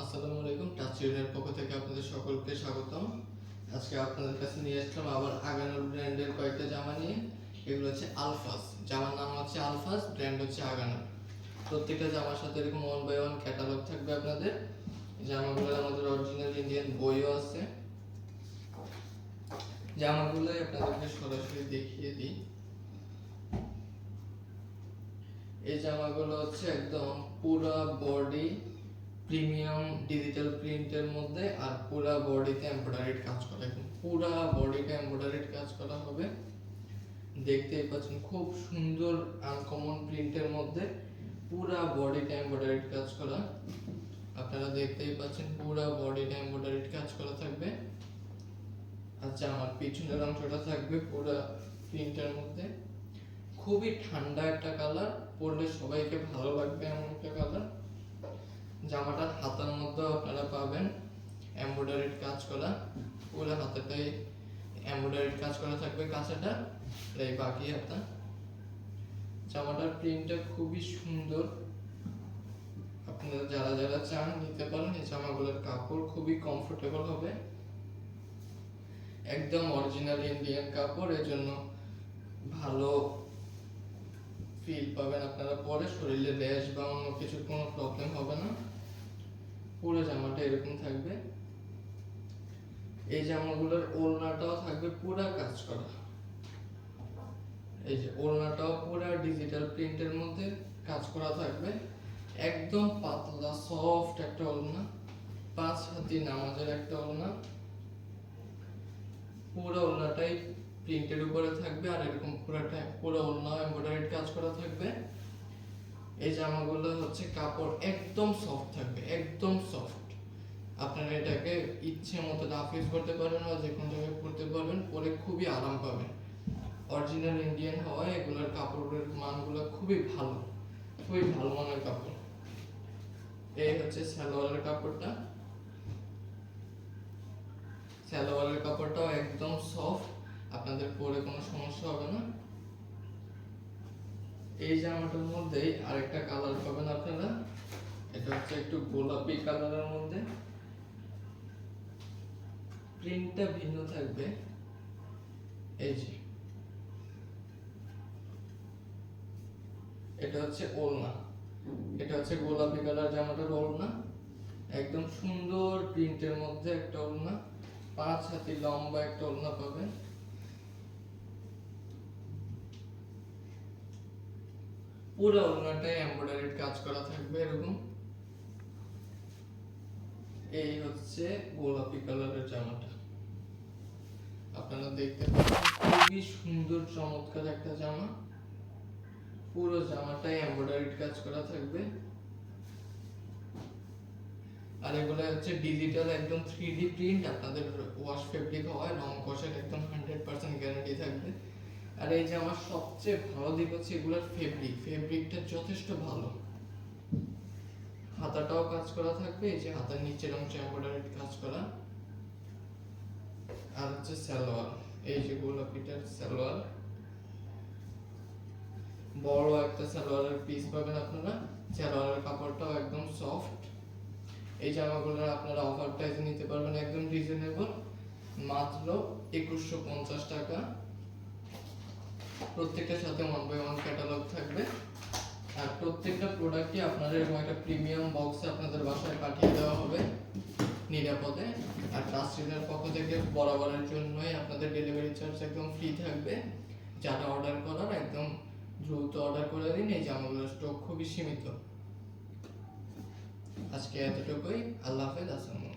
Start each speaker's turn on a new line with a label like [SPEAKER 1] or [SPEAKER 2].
[SPEAKER 1] আসসালামু আলাইকুম, টাচ ইউনিয়নের পক্ষ থেকে আপনাদের সকলকে স্বাগতম। আজকে আপনাদের কাছে নিয়ে আসলাম আবার আগানোর ব্র্যান্ডের কয়েকটা জামা নিয়ে। এগুলো হচ্ছে আলফাস জামার নাম হচ্ছে আলফাস ব্র্যান্ড হচ্ছে আগানোর প্রত্যেকটা জামার সাথে এরকম ওয়ান বাই ওয়ান ক্যাটালগ থাকবে আপনাদের। জামাগুলোর আমাদের অরিজিনাল ইন্ডিয়ান বইও আছে। জামাগুলোই আপনাদেরকে সরাসরি দেখিয়ে দিই। এই জামাগুলো হচ্ছে একদম পুরো বডি প্রিমিয়াম ডিজিটাল প্রিন্টের মধ্যে আর পুরা বডিতে এমব্রয়ডারিড কাজ করা। একদম পুরা বডিতে এমব্রয়ডারিড কাজ করা হবে। দেখতেই পাচ্ছেন খুব সুন্দর আনকমন প্রিন্টের মধ্যে পুরা বডিতে এমব্রয়ডারিড কাজ করা। আপনারা দেখতেই পাচ্ছেন পুরা বডিতে এমব্রয়ডারিড কাজ করা থাকবে। আচ্ছা আমার পিছনের অংশটা থাকবে পুরা প্রিন্টের মধ্যে। খুবই ঠান্ডা একটা কালার পরলে সবাইকে ভালো লাগবে এমন একটা কালার জামাটার হাতার মধ্যে আপনারা পাবেন এমব্রয়ডারিড কাজ করা পুরো হাতাটাই এমব্রয়ডারিড কাজ করা থাকবে, কাঁচাটা এই বাকি হাতা। জামাটার প্রিন্টটা খুবই সুন্দর। আপনারা যারা যারা চান নিতে পারেন, এই জামাগুলোর কাপড় খুবই কমফোর্টেবল হবে। একদম অরিজিনাল ইন্ডিয়ান কাপড়, এর জন্য ভালো ফিল পাবেন আপনারা। পরে শরীরে র্যাশ বা অন্য কিছুর কোনো প্রবলেম হবে না। পুরো জামাটা এরকম থাকবে। এই জামাগুলোর ওড়নাটাও থাকবে পুরা কাজ করা। এই যে ওড়নাটাও পুরা ডিজিটাল প্রিন্টের মধ্যে কাজ করা থাকবে। একদম পাতলা সফট একটা ওড়না। পাঁচ হাতি নামাজের একটা ওড়না। পুরো ওড়নাটাই প্রিন্টের উপরে থাকবে আর এরকম পুরোটা পুরো ওড়না এমব্রয়ডারিড কাজ করা থাকবে। এই জামাগুলো হচ্ছে কাপড় একদম সফট থাকবে, একদম সফট আপনারা এটাকে ইচ্ছে মতো নাফিজ করতে পারবেন বা যে কোনো জায়গায় পরতে পারবেন, পরে খুবই আরাম পাবেন। অরিজিনাল ইন্ডিয়ান হওয়ায় এগুলোর কাপড়ের মানগুলো খুবই ভালো খুবই ভালো মানের কাপড়। এই হচ্ছে সালোয়ারের কাপড়টা। সালোয়ারের কাপড়টাও একদম সফট আপনাদের পরে কোনো সমস্যা হবে না। এই জামাটার মধ্যেই আরেকটা কালার পাবেন আপনারা। এটা হচ্ছে একটু গোলাপি কালারের মধ্যে। প্রিন্টটা ভিন্ন থাকবে। এই যে। এটা হচ্ছে ওলনা এটা হচ্ছে গোলাপি কালার জামাটার ওলনা একদম সুন্দর প্রিন্টের মধ্যে একটা ওলনা পাঁচ হাতি লম্বা একটা ওলনা পাবেন। পুরো ওড়নাটাই এমব্রয়ডারিড কাজ করা থাকবে এরকম। এই হচ্ছে গোলাপি কালারের জামাটা। আপনারা দেখতে পাচ্ছেন, খুবই সুন্দর, চমৎকার একটা জামা। পুরো জামাটাই এমব্রয়ডারিড কাজ করা থাকবে। আর এগুলো হচ্ছে ডিজিটাল একদম থ্রি ডি প্রিন্ট আপনাদের ওয়াশ ফেব্রিক হওয়ায় রং কষের একদম হান্ড্রেড পার্সেন্ট গ্যারান্টি থাকবে। আর এই যে আমার সবচেয়ে ভালো দিক হচ্ছে এগুলোর ফেব্রিক ফেব্রিকটা যথেষ্ট ভালো। হাতাটাও কাজ করা থাকবে, এই যে হাতার নিচের অংশে এমব্রয়ডারি কাজ করা। আর হচ্ছে সালোয়ার, এই যে গোলাপিটার সালোয়ার। বড় একটা সালোয়ারের পিস পাবেন আপনারা, সালোয়ারের কাপড়টাও একদম সফট এই জামাগুলোর আপনারা অফার প্রাইসে নিতে পারবেন একদম রিজনেবল মাত্র একুশশো পঞ্চাশ টাকা। প্রত্যেকটার সাথে ওয়ান বাই ওয়ান ক্যাটালগ থাকবে। আর প্রত্যেকটা প্রোডাক্টই আপনাদের এরকম একটা প্রিমিয়াম বক্সে আপনাদের বাসায় পাঠিয়ে দেওয়া হবে নিরাপদে। আর ট্রাস্টিনের পক্ষ থেকে বরাবরের জন্যই আপনাদের ডেলিভারি চার্জ একদম ফ্রি থাকবে। যারা অর্ডার করার একদম দ্রুত অর্ডার করে দিন, এই জামাগুলোর স্টক খুবই সীমিত। আজকে এতটুকুই। আল্লাহ হাফেজ, আসসালামু।